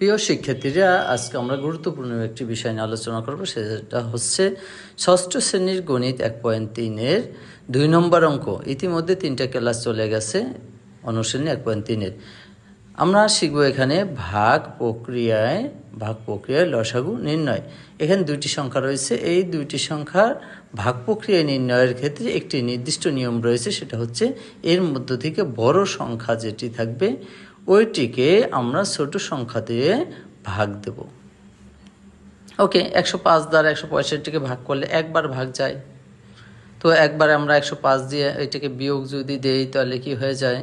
প্রিয় শিক্ষার্থীরা, আজকে আমরা গুরুত্বপূর্ণ একটি বিষয় নিয়ে আলোচনা করব, সেটা হচ্ছে ষষ্ঠ শ্রেণির গণিত এক পয়েন্ট তিনের দুই নম্বর অঙ্ক। ইতিমধ্যে তিনটা ক্লাস চলে গেছে অনুশ্রেণী এক পয়েন্ট তিনের। আমরা শিখব এখানে ভাগ প্রক্রিয়ায় ভাগ প্রক্রিয়ায় লসাগু নির্ণয়। এখানে দুইটি সংখ্যা রয়েছে। এই দুইটি সংখ্যার ভাগ প্রক্রিয়া নির্ণয়ের ক্ষেত্রে একটি নির্দিষ্ট নিয়ম রয়েছে, সেটা হচ্ছে এর মধ্য থেকে বড় সংখ্যা যেটি থাকবে ওইটিকে আমরা ছোট সংখ্যা দিয়ে ভাগ দেব। ওকে, একশো পাঁচ দ্বারা একশো পঁয়ষট্টিকে ভাগ করলে একবার ভাগ যায়। তো একবার আমরা একশো পাঁচ দিয়ে এটাকে বিয়োগ যদি দেই, তাহলে কি হয়ে যায়?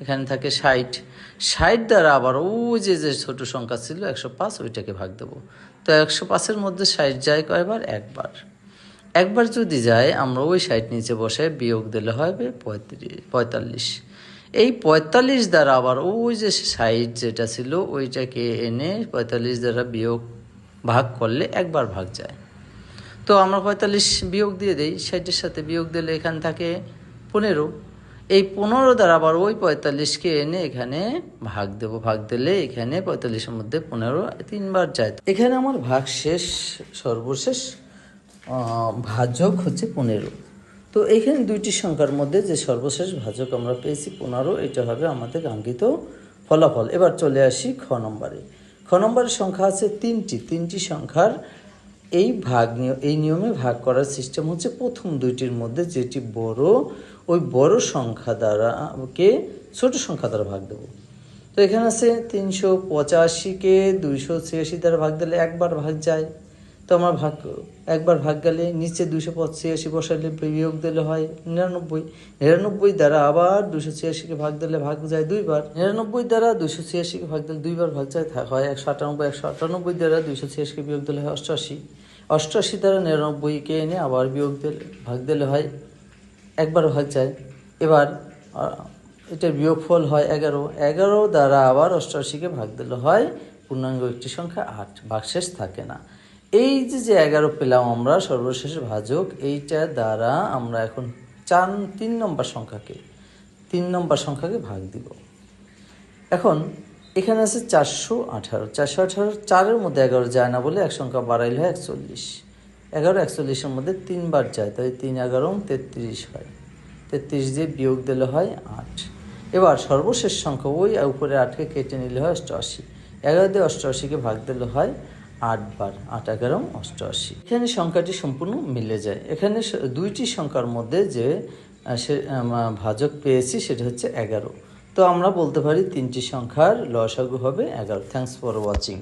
এখানে থাকে ষাট। ষাট দ্বারা আবার ওই যে যে ছোট সংখ্যা ছিল, একশো পাঁচ ওইটাকে ভাগ দেবো। তো একশো পাঁচের মধ্যে ষাট যায় কয়বার? একবার। একবার যদি যায়, আমরা ওই ষাট নিচে বসে বিয়োগ দিলে হবে পঁয়ত্রিশ, পঁয়তাল্লিশ। এই পঁয়তাল্লিশ দ্বারা আবার ওই যে ষাট যেটা ছিল, ওইটাকে এনে পঁয়তাল্লিশ দ্বারা বিয়োগ ভাগ করলে একবার ভাগ যায়। তো আমরা পঁয়তাল্লিশ বিয়োগ দিয়ে দিই, ষাটের সাথে বিয়োগ দিলে এখানে থাকে পনেরো। এই পনেরো দ্বারা আবার ওই পঁয়তাল্লিশকে এনে এখানে ভাগ দেব, ভাগ দিলে এখানে পঁয়তাল্লিশের মধ্যে পনেরো তিনবার যায়। এখানে আমার ভাগ শেষ সর্বশেষ ভাজক হচ্ছে পনেরো। তো এইখানে দুইটি সংখ্যার মধ্যে যে সর্বশেষ ভাজক আমরা পেয়েছি, পনেরো, এটা হবে আমাদের কাঙ্ক্ষিত ফলাফল। এবার চলে আসি খ নম্বরে। খ নম্বরের সংখ্যা আছে তিনটি। তিনটি সংখ্যার এই ভাগ এই নিয়মে ভাগ করার সিস্টেম হচ্ছে প্রথম দুইটির মধ্যে যেটি বড়, ওই বড় সংখ্যা দ্বারা কে? ছোট সংখ্যা দ্বারা ভাগ দেবো। তো এখানে আছে তিনশো পঁচাশিকে দুইশো ছিয়াশি দ্বারা ভাগ দিলে একবার ভাগ যায়। তো আমার ভাগ একবার ভাগ গেলে নিচে দুশো পঁচাশি বসালে বিয়োগ দিলে হয় নিরানব্বই। নিরানব্বই দ্বারা আবার দুশো ছিয়াশিকে ভাগ দিলে ভাগ যায় দুইবার। নিরানব্বই দ্বারা দুশো ছিয়াশিকে ভাগ দিলে দুইবার ভাগ যায় হয় একশো আটানব্বই একশো আটানব্বই দ্বারা দুশো ছিয়াশিকে বিয়োগ দিলে হয় অষ্টআশি। অষ্টআশি দ্বারা নিরানব্বইকে এনে আবার বিয়োগ দিলে, ভাগ দিলে হয় একবার ভাগ যায়। এবার এটার বিয়োগফল হয় এগারো। এগারো দ্বারা আবার অষ্টআশিকে ভাগ দিলে হয় পূর্ণাঙ্গ একটি সংখ্যা আট। ভাগশেষ থাকে না। এই যে যে এগারো পেলাম আমরা, সর্বশেষ ভাজক, এইটা দ্বারা আমরা এখন চার, তিন নম্বর সংখ্যাকে, তিন নম্বর সংখ্যাকে ভাগ দিব। এখন এখানে আছে চারশো আঠারো। চারশো আঠারো চারের মধ্যে এগারো যায় না বলে এক সংখ্যা বাড়াইলে হয় একচল্লিশ। এগারো একচল্লিশের মধ্যে তিনবার যায়, তাই তিন এগারো তেত্রিশ হয়। তেত্রিশ দিয়ে বিয়োগ দিলে হয় আট। এবার সর্বশেষ সংখ্যা ওই উপরে আটকে কেটে নিলে হয় অষ্টআশি। এগারো দিয়ে অষ্টআশিকে ভাগ দিলে হয় আটবার, আট, এগারো, অষ্টআশি। এখানে সংখ্যাটি সম্পূর্ণ মিলে যায়। এখানে দুইটি সংখ্যার মধ্যে যে সে ভাজক পেয়েছি সেটা হচ্ছে এগারো। তো আমরা বলতে পারি তিনটি সংখ্যার লসাগু হবে এগারো। Thanks for watching